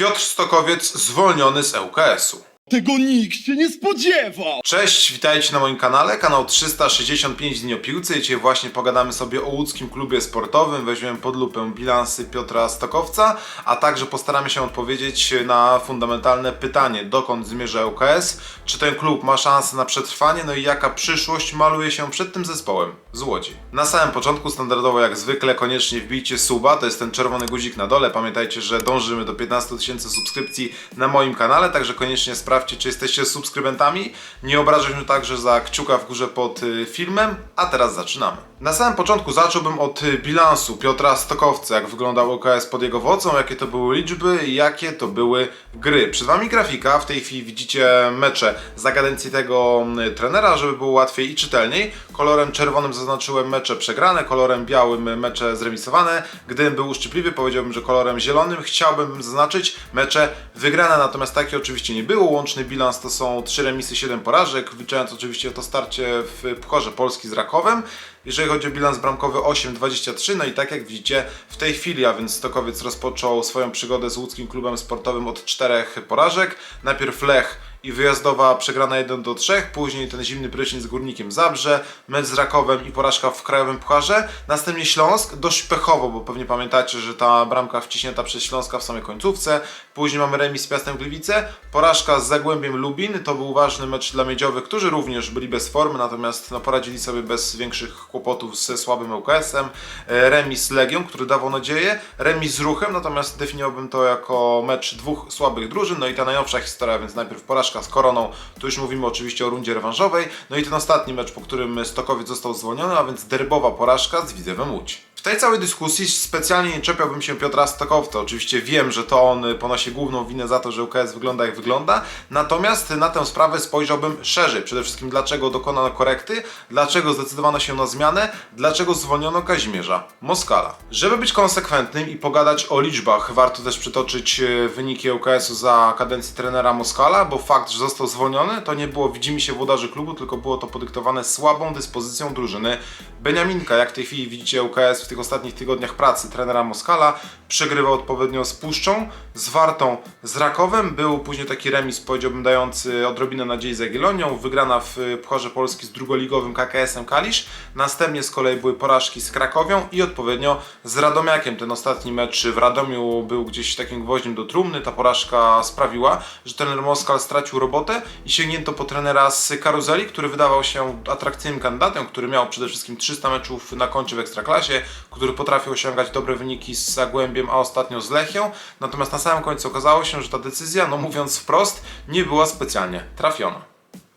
Piotr Stokowiec zwolniony z ŁKS-u. Tego nikt się nie spodziewał! Cześć, witajcie na moim kanale, kanał 365 dni o piłce. Dzisiaj właśnie pogadamy sobie o łódzkim klubie sportowym, weźmiemy pod lupę bilansy Piotra Stokowca, a także postaramy się odpowiedzieć na fundamentalne pytanie, dokąd zmierza ŁKS, czy ten klub ma szansę na przetrwanie, no i jaka przyszłość maluje się przed tym zespołem z Łodzi. Na samym początku, standardowo jak zwykle, koniecznie wbijcie suba, to jest ten czerwony guzik na dole. Pamiętajcie, że dążymy do 15 tysięcy subskrypcji na moim kanale, także koniecznie sprawdźcie, czy jesteście subskrybentami. Nie obrażę się także za kciuka w górze pod y, filmem, a teraz zaczynamy. Na samym początku zacząłbym od y, bilansu Piotra Stokowca, jak wyglądał OKS pod jego wodzą, jakie to były liczby i jakie to były gry. Przed Wami grafika, w tej chwili widzicie mecze za kadencji tego y, trenera, żeby było łatwiej i czytelniej. Kolorem czerwonym zaznaczyłem mecze przegrane, kolorem białym mecze zremisowane. Gdybym był uszczypliwy, powiedziałbym, że kolorem zielonym chciałbym zaznaczyć mecze wygrane, natomiast takie oczywiście nie było. Łączny bilans to są 3 remisy, 7 porażek, wliczając oczywiście to starcie w Pucharze Polski z Rakowem. Jeżeli chodzi o bilans bramkowy 8-23, no i tak jak widzicie w tej chwili, a więc Stokowiec rozpoczął swoją przygodę z łódzkim klubem sportowym od czterech porażek. Najpierw Lech i wyjazdowa przegrana 1 do 3, później ten zimny prysznic z Górnikiem Zabrze, mecz z Rakowem i porażka w Krajowym Pucharze, następnie Śląsk, dość pechowo, bo pewnie pamiętacie, że ta bramka wciśnięta przez Śląska w samej końcówce, później mamy remis z Piastem Gliwice, porażka z Zagłębiem Lubin, to był ważny mecz dla Miedziowych, którzy również byli bez formy, natomiast no, poradzili sobie bez większych kłopotów ze słabym ŁKS-em, E, remis z Legią, który dawał nadzieję, remis z Ruchem, natomiast definiowałbym to jako mecz dwóch słabych drużyn, no i ta najnowsza historia, więc najpierw porażka z Koroną, tu już mówimy oczywiście o rundzie rewanżowej, no i ten ostatni mecz, po którym Stokowiec został zwolniony, a więc derbowa porażka z Widzewem Łódź. W tej całej dyskusji specjalnie nie czepiałbym się Piotra Stokowca. Oczywiście wiem, że to on ponosi główną winę za to, że UKS wygląda jak wygląda. Natomiast na tę sprawę spojrzałbym szerzej. Przede wszystkim dlaczego dokonano korekty, dlaczego zdecydowano się na zmianę, dlaczego zwolniono Kazimierza Moskala. Żeby być konsekwentnym i pogadać o liczbach, warto też przytoczyć e, wyniki UKS-u za kadencji trenera Moskala, bo fakt, że został zwolniony, to nie było widzimy się włodarzy klubu, tylko było to podyktowane słabą dyspozycją drużyny Beniaminka. Jak w tej chwili widzicie UKS w tych ostatnich tygodniach pracy trenera Moskala przegrywał odpowiednio z Puszczą, z Wartą, z Rakowem. Był później taki remis, powiedziałbym, dający odrobinę nadziei z Jagiellonią. Wygrana w Pucharze Polski z drugoligowym KKS-em Kalisz. Następnie z kolei były porażki z Krakowią i odpowiednio z Radomiakiem. Ten ostatni mecz w Radomiu był gdzieś takim gwoździem do trumny. Ta porażka sprawiła, że trener Moskal stracił robotę i sięgnięto po trenera z Karuzeli, który wydawał się atrakcyjnym kandydatem, który miał przede wszystkim 300 meczów na koncie w Ekstraklasie, który potrafił osiągać dobre wyniki z Zagłębiem, a ostatnio z Lechią. Natomiast na samym końcu okazało się, że ta decyzja, no mówiąc wprost, nie była specjalnie trafiona.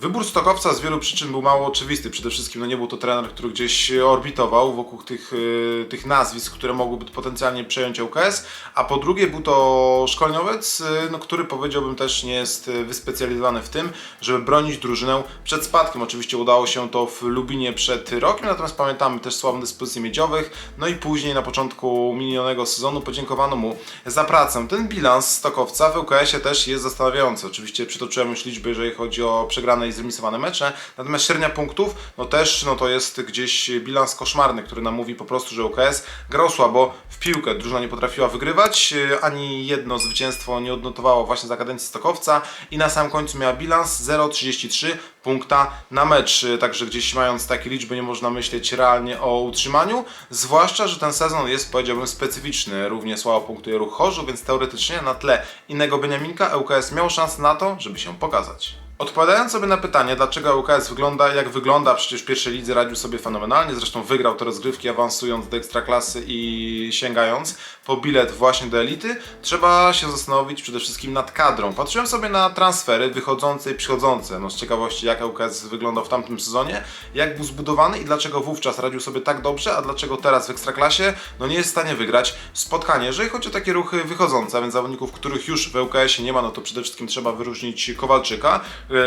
Wybór Stokowca z wielu przyczyn był mało oczywisty. Przede wszystkim no nie był to trener, który gdzieś orbitował wokół tych, yy, tych nazwisk, które mogłyby potencjalnie przejąć ŁKS, a po drugie był to szkoleniowiec, yy, no, który powiedziałbym też nie jest yy, wyspecjalizowany w tym, żeby bronić drużynę przed spadkiem. Oczywiście udało się to w Lubinie przed rokiem, natomiast pamiętamy też słabą dyspozycję miedziowych, no i później na początku minionego sezonu podziękowano mu za pracę. Ten bilans Stokowca w ŁKS-ie też jest zastanawiający. Oczywiście przytoczyłem już liczby, jeżeli chodzi o przegrane i zremisowane mecze, natomiast średnia punktów, no też no to jest gdzieś bilans koszmarny, który nam mówi po prostu, że UKS grał słabo w piłkę. Drużyna nie potrafiła wygrywać, yy, ani jedno zwycięstwo nie odnotowało właśnie za kadencji Stokowca i na samym końcu miała bilans 0,33 punkta na mecz. Yy, Także gdzieś mając takie liczby nie można myśleć realnie o utrzymaniu, zwłaszcza, że ten sezon jest powiedziałbym specyficzny. Równie słabo punktuje ruch Chorzu, więc teoretycznie na tle innego Beniaminka ŁKS miał szansę na to, żeby się pokazać. Odpowiadając sobie na pytanie, dlaczego ŁKS wygląda jak wygląda, przecież w pierwszej lidze radził sobie fenomenalnie, zresztą wygrał te rozgrywki awansując do ekstraklasy i sięgając po bilet właśnie do elity, trzeba się zastanowić przede wszystkim nad kadrą. Patrzyłem sobie na transfery wychodzące i przychodzące, no z ciekawości jak ŁKS wyglądał w tamtym sezonie, jak był zbudowany i dlaczego wówczas radził sobie tak dobrze, a dlaczego teraz w ekstraklasie no nie jest w stanie wygrać spotkanie. Jeżeli chodzi o takie ruchy wychodzące, a więc zawodników, których już w ŁKS-ie nie ma, no to przede wszystkim trzeba wyróżnić Kowalczyka,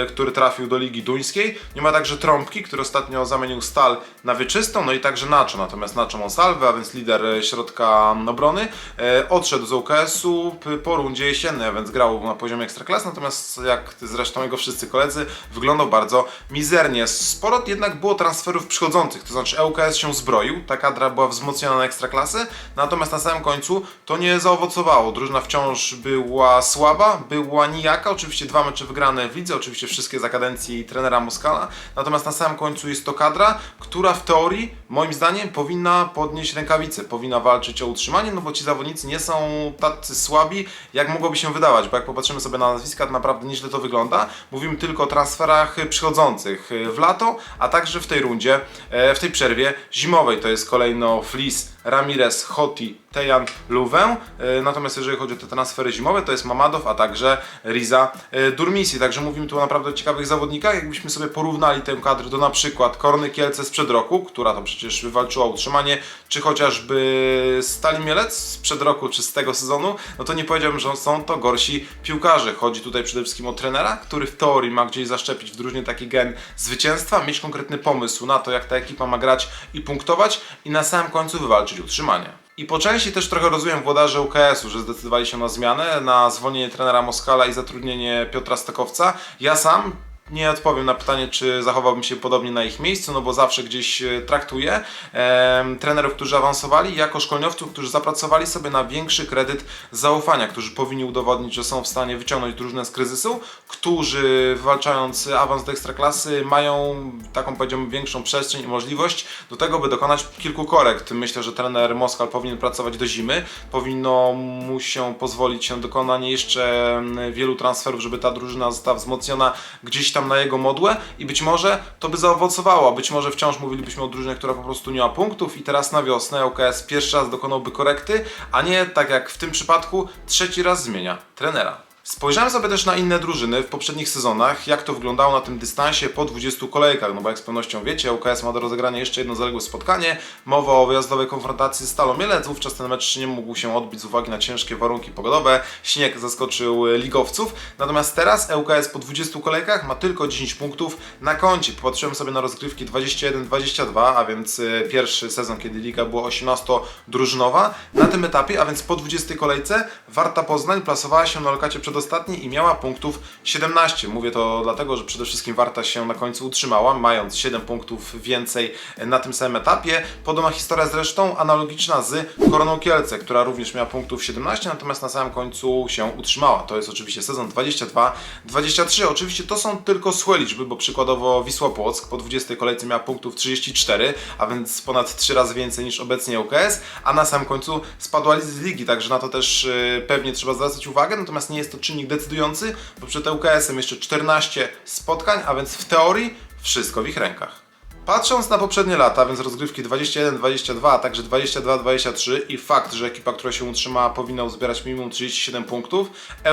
który trafił do Ligi Duńskiej. Nie ma także Trąbki, który ostatnio zamienił Stal na Wieczystą, no i także Nacho, natomiast Nacho Monsalve, a więc lider e, środka obrony, e, odszedł z UKS-u po rundzie jesiennej, a więc grał na poziomie ekstraklasy, natomiast jak zresztą jego wszyscy koledzy, wyglądał bardzo mizernie. Sporo jednak było transferów przychodzących, to znaczy ŁKS się zbroił, ta kadra była wzmocniona na ekstraklasy, natomiast na samym końcu to nie zaowocowało. Drużyna wciąż była słaba, była nijaka, oczywiście dwa mecze wygrane w lidze, oczywiście wszystkie za kadencji trenera Moskala, natomiast na samym końcu jest to kadra, która w teorii, moim zdaniem, powinna podnieść rękawice, powinna walczyć o utrzymanie, no bo ci zawodnicy nie są tacy słabi, jak mogłoby się wydawać, bo jak popatrzymy sobie na nazwiska, to naprawdę nieźle to wygląda. Mówimy tylko o transferach przychodzących w lato, a także w tej rundzie, e, w tej przerwie zimowej. To jest kolejno Flis, Ramirez, Hoti, Tejan, Luwę. E, Natomiast jeżeli chodzi o te transfery zimowe, to jest Mamadow, a także Riza e, Durmisi. Także mówimy tu o naprawdę ciekawych zawodnikach. Jakbyśmy sobie porównali tę kadrę do na przykład Korny Kielce sprzed roku, która to przecież wywalczyła utrzymanie, czy chociażby Stali Mielec sprzed roku, czy z tego sezonu, no to nie powiedziałbym, że są to gorsi piłkarze. Chodzi tutaj przede wszystkim o trenera, który w teorii ma gdzieś zaszczepić w drużynie taki gen zwycięstwa, mieć konkretny pomysł na to, jak ta ekipa ma grać i punktować i na samym końcu wywalczyć utrzymanie. I po części też trochę rozumiem włodarze UKS-u, że zdecydowali się na zmianę, na zwolnienie trenera Moskala i zatrudnienie Piotra Stokowca. Ja sam nie odpowiem na pytanie, czy zachowałbym się podobnie na ich miejscu, no bo zawsze gdzieś e, traktuję em, trenerów, którzy awansowali, jako szkoleniowców, którzy zapracowali sobie na większy kredyt zaufania, którzy powinni udowodnić, że są w stanie wyciągnąć drużynę z kryzysu, którzy wywalczając awans do ekstraklasy mają taką powiedziałbym większą przestrzeń i możliwość do tego, by dokonać kilku korekt. Myślę, że trener Moskal powinien pracować do zimy, powinno mu się pozwolić na dokonanie jeszcze wielu transferów, żeby ta drużyna została wzmocniona gdzieś tam na jego modłę i być może to by zaowocowało, być może wciąż mówilibyśmy o drużynie, która po prostu nie ma punktów i teraz na wiosnę ŁKS pierwszy raz dokonałby korekty, a nie tak jak w tym przypadku trzeci raz zmienia trenera. Spojrzałem sobie też na inne drużyny w poprzednich sezonach, jak to wyglądało na tym dystansie po 20 kolejkach, no bo jak z pewnością wiecie, UKS ma do rozegrania jeszcze jedno zaległe spotkanie, mowa o wyjazdowej konfrontacji z Stalą Mielec, wówczas ten mecz nie mógł się odbić z uwagi na ciężkie warunki pogodowe, śnieg zaskoczył e, ligowców, natomiast teraz ŁKS po 20 kolejkach ma tylko 10 punktów na koncie. Popatrzyłem sobie na rozgrywki 21-22, a więc e, pierwszy sezon, kiedy liga była 18-drużynowa. Na tym etapie, a więc po 20 kolejce, Warta Poznań plasowała się na lokacie przedostatniej i miała punktów 17. Mówię to dlatego, że przede wszystkim Warta się na końcu utrzymała, mając 7 punktów więcej na tym samym etapie. Podobna historia zresztą analogiczna z Koroną Kielce, która również miała punktów 17, natomiast na samym końcu się utrzymała. To jest oczywiście sezon 22-23. Oczywiście to są tylko złe liczby, bo przykładowo Wisła Płock po 20 kolejce miała punktów 34, a więc ponad 3 razy więcej niż obecnie UKS, a na samym końcu spadła z ligi, także na to też y, pewnie trzeba zwracać uwagę, natomiast nie jest to czynnik decydujący, bo przed UKS-em jeszcze 14 spotkań, a więc w teorii wszystko w ich rękach. Patrząc na poprzednie lata, więc rozgrywki 21-22, a także 22-23 i fakt, że ekipa, która się utrzymała powinna uzbierać minimum 37 punktów,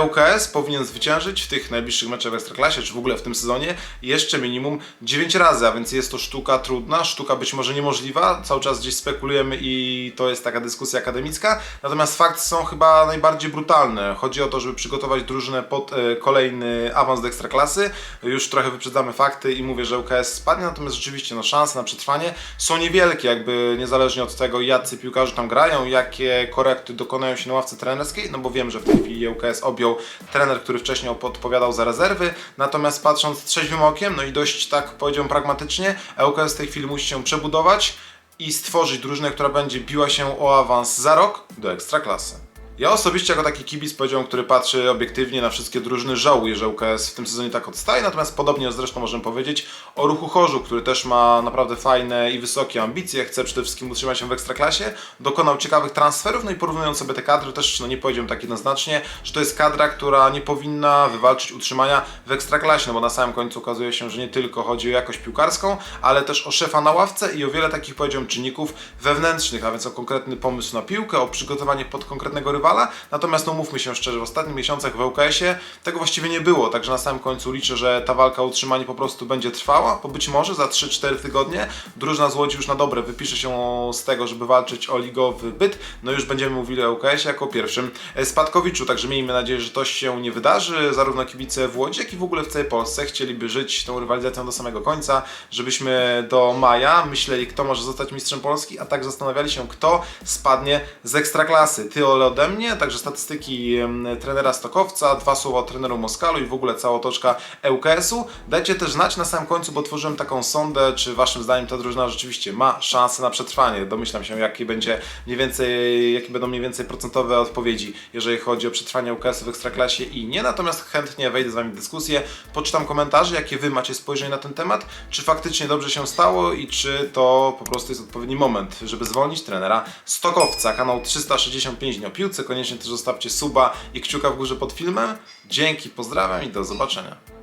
ŁKS powinien zwyciężyć w tych najbliższych meczach w Ekstraklasie, czy w ogóle w tym sezonie, jeszcze minimum 9 razy, a więc jest to sztuka trudna, sztuka być może niemożliwa, cały czas gdzieś spekulujemy i to jest taka dyskusja akademicka, natomiast fakty są chyba najbardziej brutalne. Chodzi o to, żeby przygotować drużynę pod e, kolejny awans do Ekstraklasy, już trochę wyprzedzamy fakty i mówię, że ŁKS spadnie, natomiast rzeczywiście no, szanse na przetrwanie są niewielkie, jakby niezależnie od tego, jacy piłkarze tam grają, jakie korekty dokonają się na ławce trenerskiej, no bo wiem, że w tej chwili ŁKS objął trener, który wcześniej odpowiadał za rezerwy, natomiast patrząc trzeźwym okiem, no i dość tak powiedziałbym pragmatycznie, ŁKS w tej chwili musi się przebudować i stworzyć drużynę, która będzie biła się o awans za rok do Ekstraklasy. Ja osobiście jako taki kibic powiedziałem, który patrzy obiektywnie na wszystkie drużyny, żałuję, że UKS w tym sezonie tak odstaje, natomiast podobnie zresztą możemy powiedzieć o Ruchu Chorzu, który też ma naprawdę fajne i wysokie ambicje, chce przede wszystkim utrzymać się w Ekstraklasie, dokonał ciekawych transferów, no i porównując sobie te kadry, też no nie powiedziałem tak jednoznacznie, że to jest kadra, która nie powinna wywalczyć utrzymania w Ekstraklasie, no bo na samym końcu okazuje się, że nie tylko chodzi o jakość piłkarską, ale też o szefa na ławce i o wiele takich powiedziałem czynników wewnętrznych, a więc o konkretny pomysł na piłkę, o przygotowanie pod konkretnego rywala, Natomiast no mówmy się szczerze, w ostatnich miesiącach w ŁKS-ie tego właściwie nie było, także na samym końcu liczę, że ta walka o utrzymanie po prostu będzie trwała, bo być może za 3-4 tygodnie drużyna z Łodzi już na dobre wypisze się z tego, żeby walczyć o ligowy byt, no już będziemy mówili o ŁKS-ie jako pierwszym e, spadkowiczu, także miejmy nadzieję, że to się nie wydarzy, zarówno kibice w Łodzi, jak i w ogóle w całej Polsce chcieliby żyć tą rywalizacją do samego końca, żebyśmy do maja myśleli, kto może zostać mistrzem Polski, a tak zastanawiali się, kto spadnie z Ekstraklasy. Ty Ole ode mnie, także statystyki trenera Stokowca, dwa słowa o treneru Moskalu i w ogóle cała otoczka ŁKS-u. Dajcie też znać na samym końcu, bo tworzyłem taką sondę, czy waszym zdaniem ta drużyna rzeczywiście ma szansę na przetrwanie. Domyślam się, jakie będzie mniej więcej, jakie będą mniej więcej procentowe odpowiedzi, jeżeli chodzi o przetrwanie ŁKS-u w Ekstraklasie i nie. Natomiast chętnie wejdę z wami w dyskusję, poczytam komentarze, jakie wy macie spojrzenie na ten temat, czy faktycznie dobrze się stało i czy to po prostu jest odpowiedni moment, żeby zwolnić trenera Stokowca. Kanał 365 dni o piłce. Koniecznie też zostawcie suba i kciuka w górze pod filmem. Dzięki, pozdrawiam i do zobaczenia.